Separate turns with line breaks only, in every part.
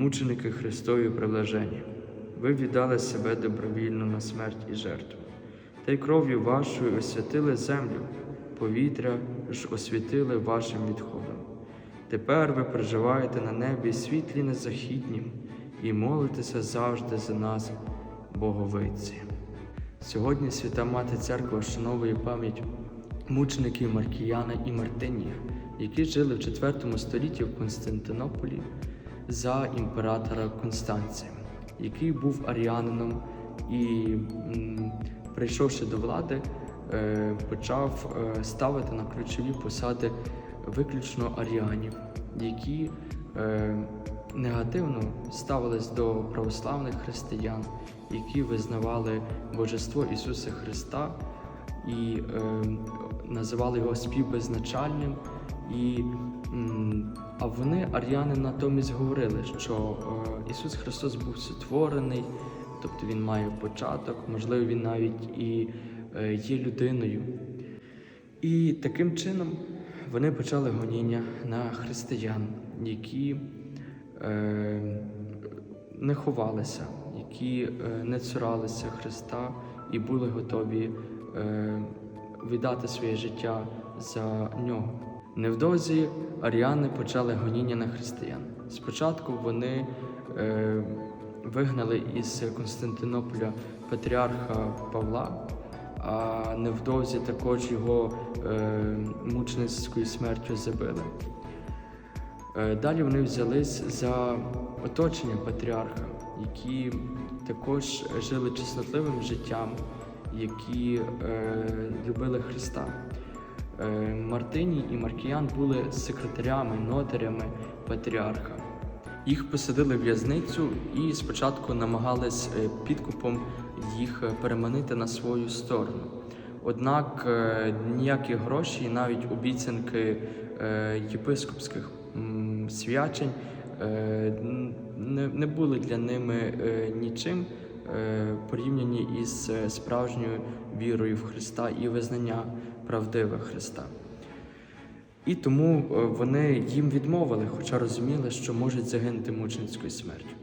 мученики Христові приблажені, ви віддали себе добровільно на смерть і жертву, та й кров'ю вашою освятили землю, повітря ж освітили вашим відходом. Тепер ви проживаєте на небі світлі незахіднім і молитеся завжди за нас, Боговиці. Сьогодні Свята Мати Церква вшановує пам'ять мучеників Маркіяна і Мартинія, які жили в IV столітті в Константинополі за імператора Констанція, який був аріанином і, прийшовши до влади, е, почав е, ставити на ключові посади виключно аріанів, які е, негативно ставились до православних християн, які визнавали божество Ісуса Христа і називали його співбезначальним. І, а вони, ар'яни, натомість говорили, що е, Ісус Христос був сотворений, тобто Він має початок, можливо, Він навіть і е, є людиною. І таким чином вони почали гоніння на християн, які е, не ховалися, які не цуралися Христа і були готові віддати своє життя за нього. Невдовзі аріани почали гоніння на християн. Спочатку вони е, вигнали із Константинополя патріарха Павла, а невдовзі також його е, мученицькою смертю забили. Е, Далі вони взялись за оточення патріарха, які також жили чеснотливим життям, які е, любили Христа. Е, Мартиній і Маркіян були секретарями, нотарями патріарха. Їх посадили в в'язницю і спочатку намагались е, підкупом їх переманити на свою сторону. Однак е, ніякі гроші, навіть обіцянки єпископських свячень не, були для ними нічим порівняні із справжньою вірою в Христа і визнання правдиве Христа. І тому е, вони їм відмовили, хоча розуміли, що можуть загинути мученицькою смертю.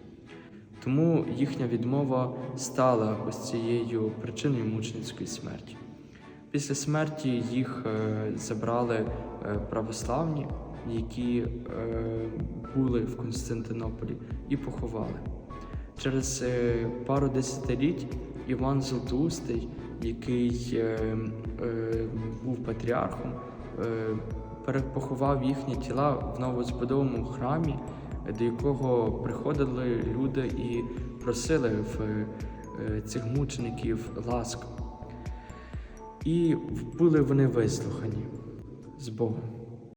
Тому їхня відмова стала ось цією причиною мученицької смерті. Після смерті їх е, забрали е, православні, які були в Константинополі, і поховали. Через пару десятиліть Іван Золотоустий, який е, е, був патріархом, е, перепоховав їхні тіла в новозбудовому храмі, до якого приходили люди і просили в цих мучеників ласк. І були вони вислухані з Богом.